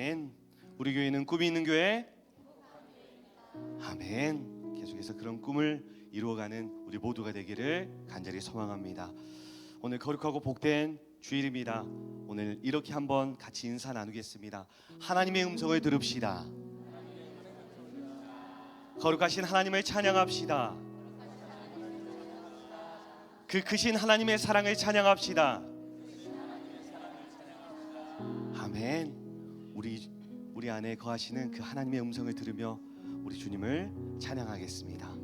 아멘. 우리 교회는 꿈이 있는 교회. 아멘. 계속해서 그런 꿈을 이루어가는 우리 모두가 되기를 간절히 소망합니다. 오늘 거룩하고 복된 주일입니다. 오늘 이렇게 한번 같이 인사 나누겠습니다. 하나님의 음성을 들읍시다. 거룩하신 하나님을 찬양합시다. 그 크신 하나님의 사랑을 찬양합시다. 아멘. 우리 우리 안에 거하시는 그 하나님의 음성을 들으며 우리 주님을 찬양하겠습니다.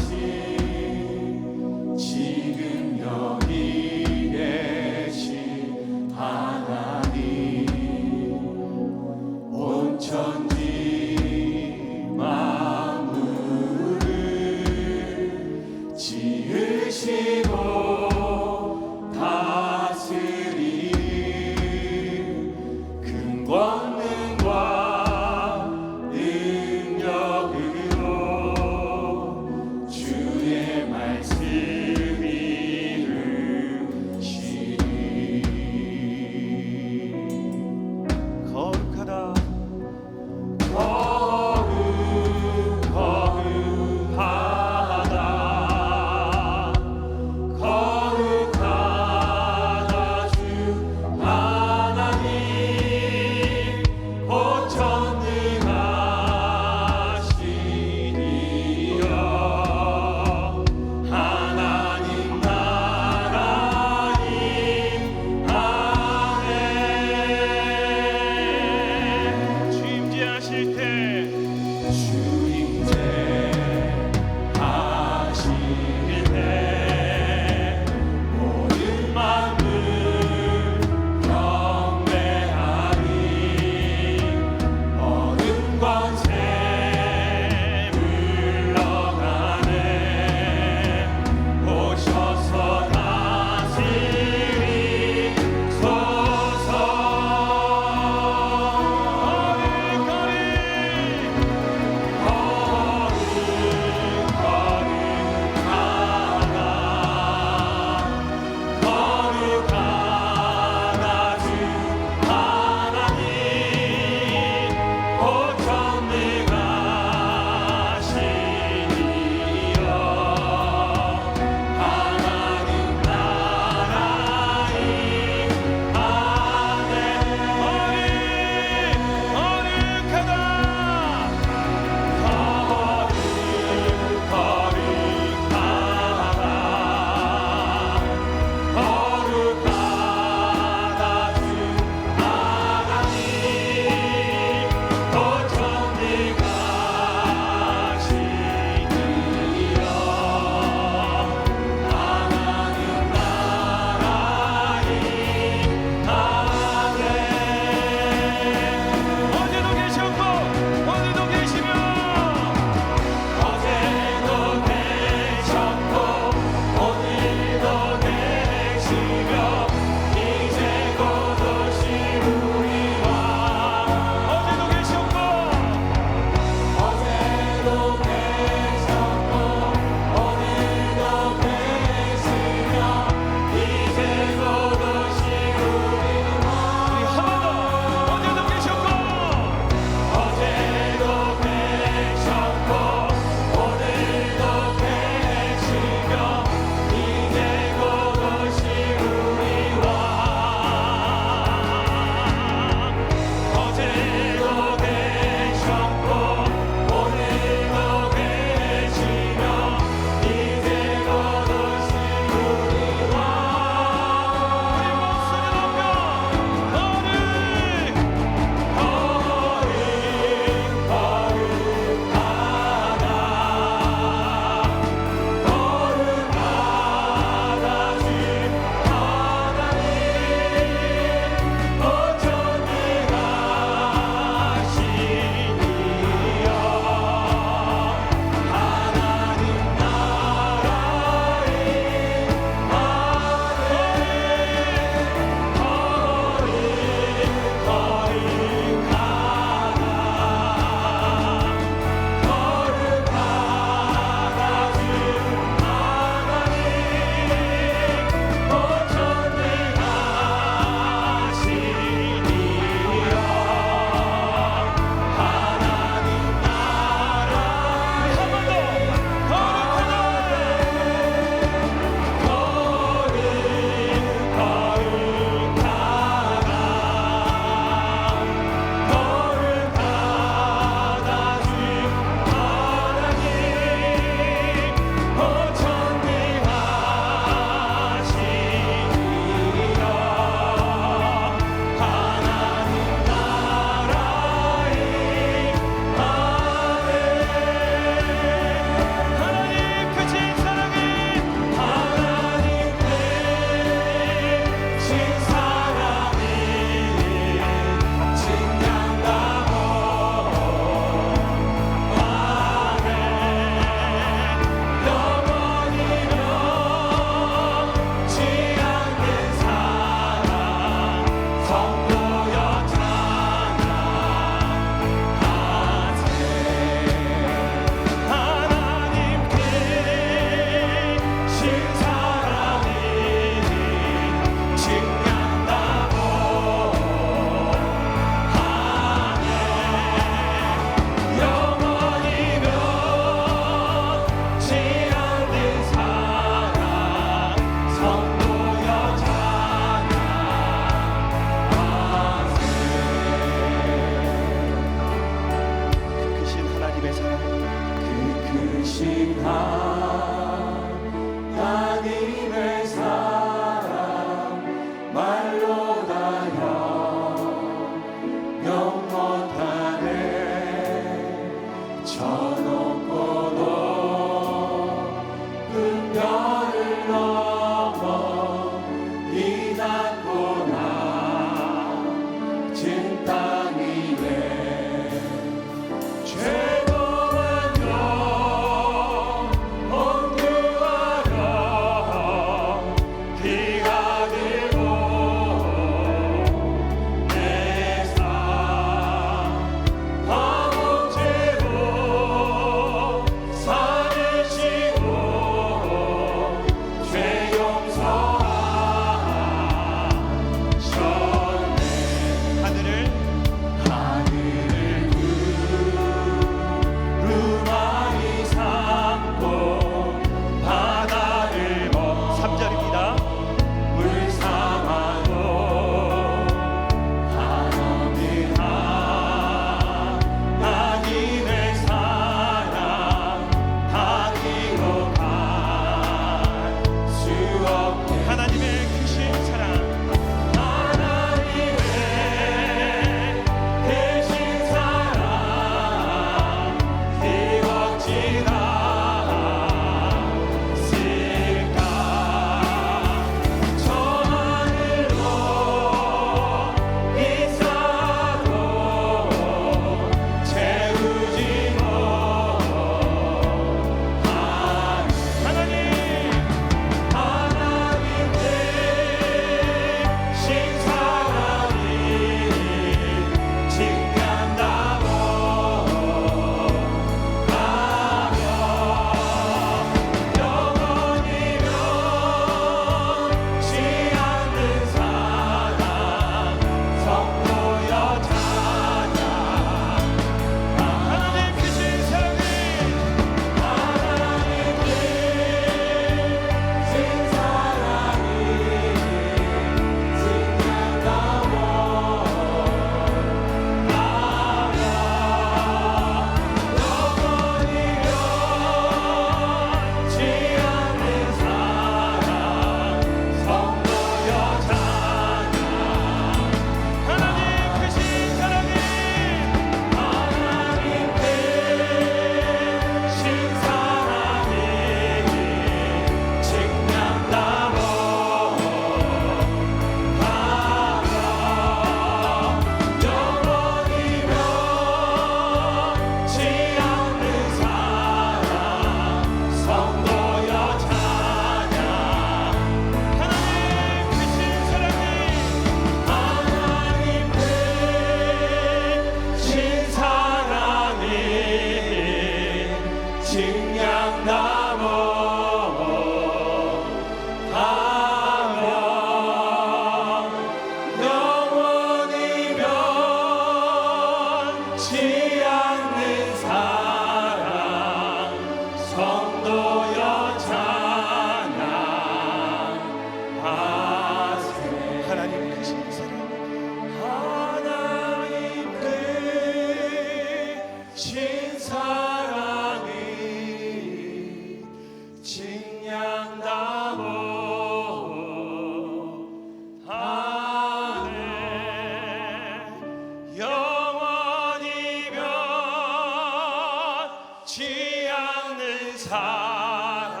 변치 않는 사랑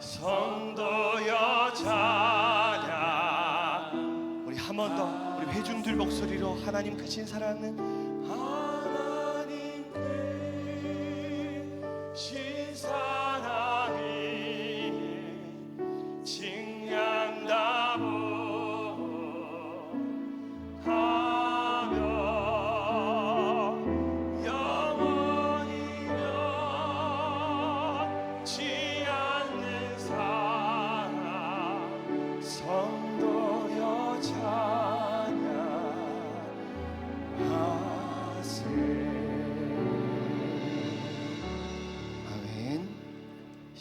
성도여 찬양 우리 한 번 더 우리 회중들 목소리로 하나님 크신 사랑은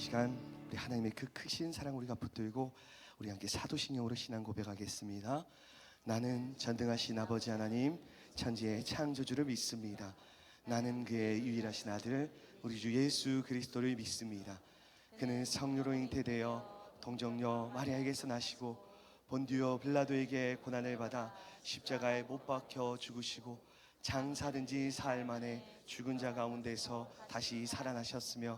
시간 우리 하나님의 그 크신 사랑 우리가 붙들고 우리 함께 사도신령으로 신앙 고백하겠습니다. 나는 전등하신 아버지 하나님 천지의 창조주를 믿습니다. 나는 그의 유일하신 아들 우리 주 예수 그리스도를 믿습니다. 그는 성료로 잉태되어 동정녀 마리아에게서 나시고 본디오 빌라도에게 고난을 받아 십자가에 못 박혀 죽으시고 장사든지 사흘 만에 죽은 자 가운데서 다시 살아나셨으며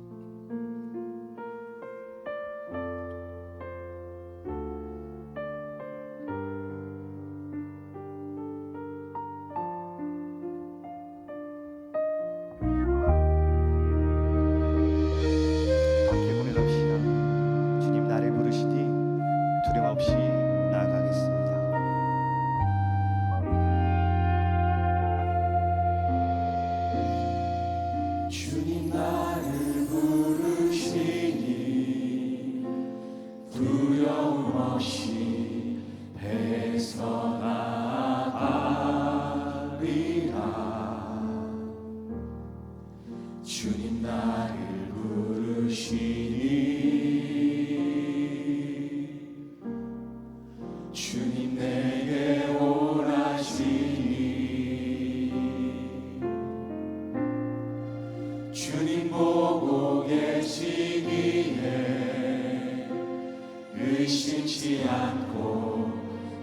그 의심치 않고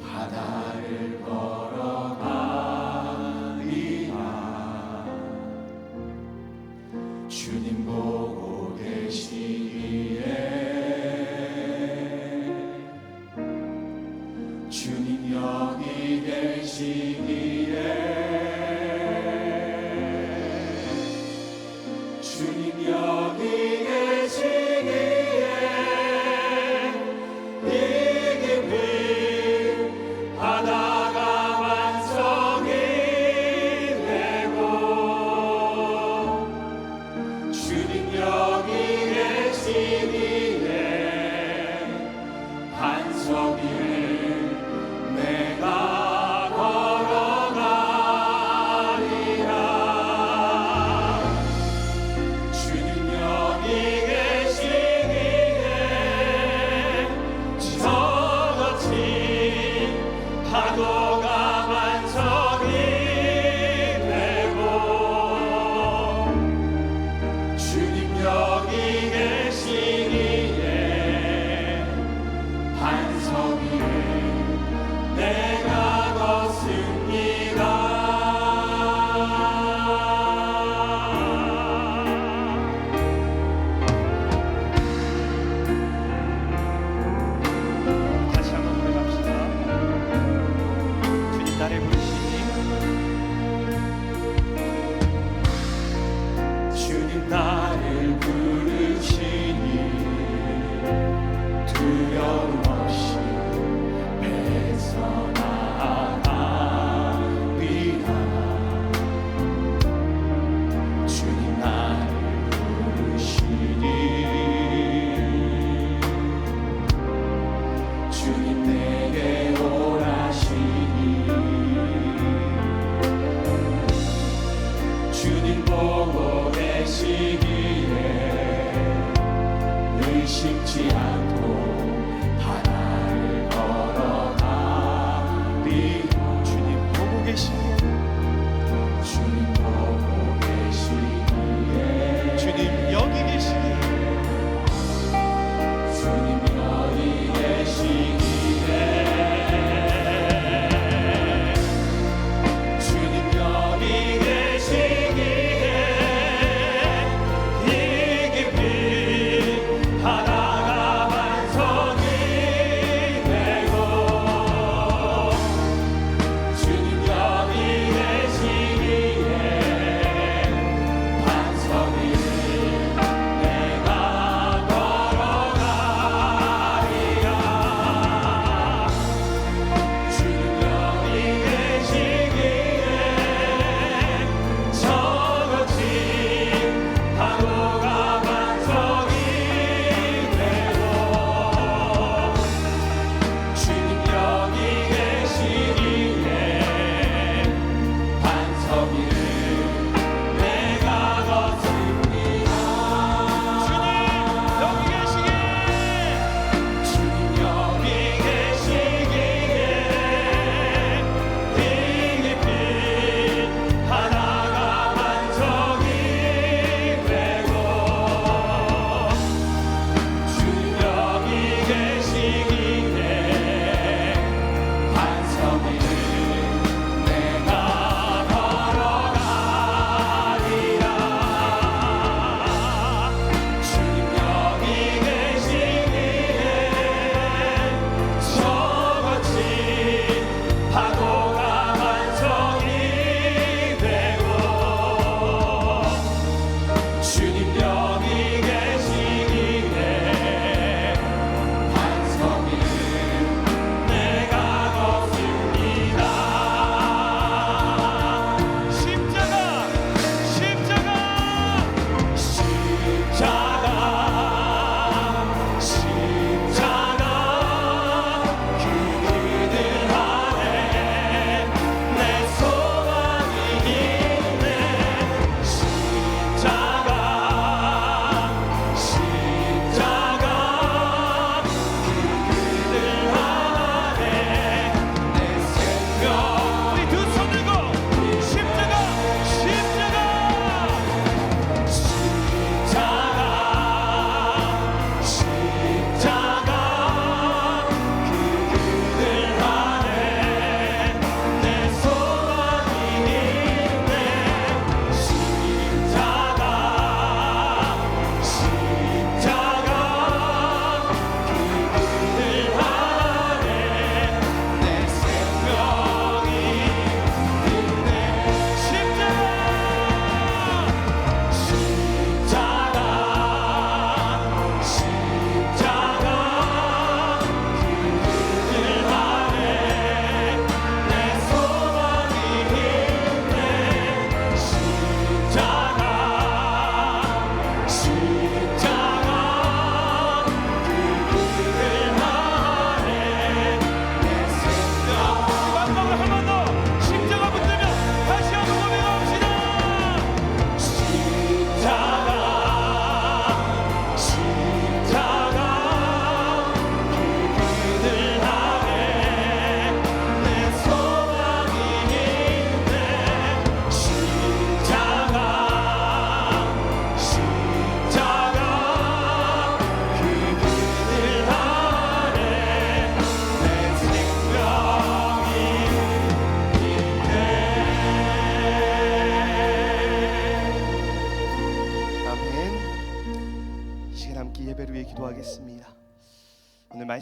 바다를 걸 确定要。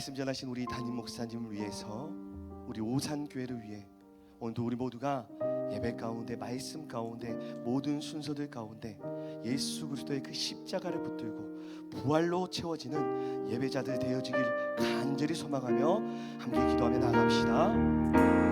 말씀 전하신 우리 담임 목사님을 위해서 우리 오산 교회를 위해 오늘도 우리 모두가 예배 가운데 말씀 가운데 모든 순서들 가운데 예수 그리스도의 그 십자가를 붙들고 부활로 채워지는 예배자들 되어지길 간절히 소망하며 함께 기도하며 나갑시다.